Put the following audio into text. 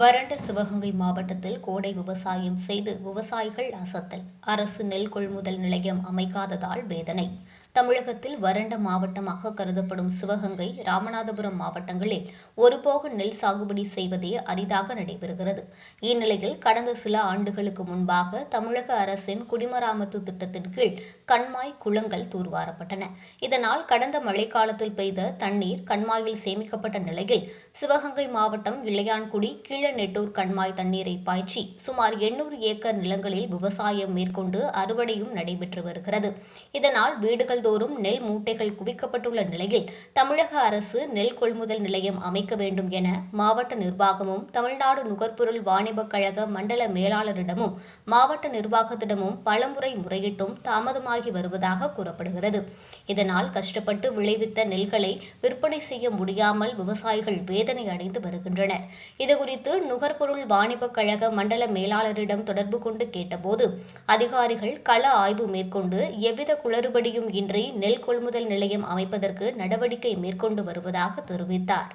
வறண்ட சிவகங்கை மாவட்டத்தில் கோடை விவசாயம் செய்து விவசாயிகள் அசத்தல். அரசு நெல் கொள்முதல் நிலையம் அமைக்காததால் வேதனை. தமிழகத்தில் வறண்ட மாவட்டமாக கருதப்படும் சிவகங்கை ராமநாதபுரம் மாவட்டங்களில் ஒருபோக நெல் சாகுபடி செய்வதே அரிதாக நடைபெறுகிறது. இந்நிலையில் கடந்த சில ஆண்டுகளுக்கு முன்பாக தமிழக அரசின் குடிமராமத்து திட்டத்தின் கீழ் கண்மாய் குளங்கள் தூர்வாரப்பட்டன. இதனால் கடந்த மழைக்காலத்தில் பெய்த தண்ணீர் கண்மாயில் சேமிக்கப்பட்ட நிலையில் சிவகங்கை மாவட்டம் இளையான்குடி கீழநெட்டூர் கண்மாய் தண்ணீரை பாய்ச்சி சுமார் எண்ணூறு ஏக்கர் நிலங்களில் விவசாயம் மேற்கொண்டு அறுவடையும் நடைபெற்று வருகிறது. இதனால் வீடுகள் தோறும் நெல் மூட்டைகள் குவிக்கப்பட்டுள்ள நிலையில் தமிழக அரசு நெல் கொள்முதல் நிலையம் அமைக்க வேண்டும் என மாவட்ட நிர்வாகமும் தமிழ்நாடு நுகர்பொருள் வாணிபக் கழக மண்டல மேலாளரிடமும் மாவட்ட நிர்வாகத்திடமும் பலமுறை முறையிட்டும் தாமதமாகி வருவதாக கூறப்படுகிறது. இதனால் கஷ்டப்பட்டு விளைவித்த நெல்களை விற்பனை செய்ய முடியாமல் விவசாயிகள் வேதனை அடைந்து வருகின்றனர். இதுகுறித்து நுகர்பொருள் வாணிபக் கழக மண்டல மேலாளரிடம் தொடர்பு கொண்டு கேட்டபோது அதிகாரிகள் கள ஆய்வு மேற்கொண்டு எவ்வித குளறுபடியும் இன்றி நெல் கொள்முதல் நிலையம் அமைப்பதற்கு நடவடிக்கை மேற்கொண்டு வருவதாக தெரிவித்தார்.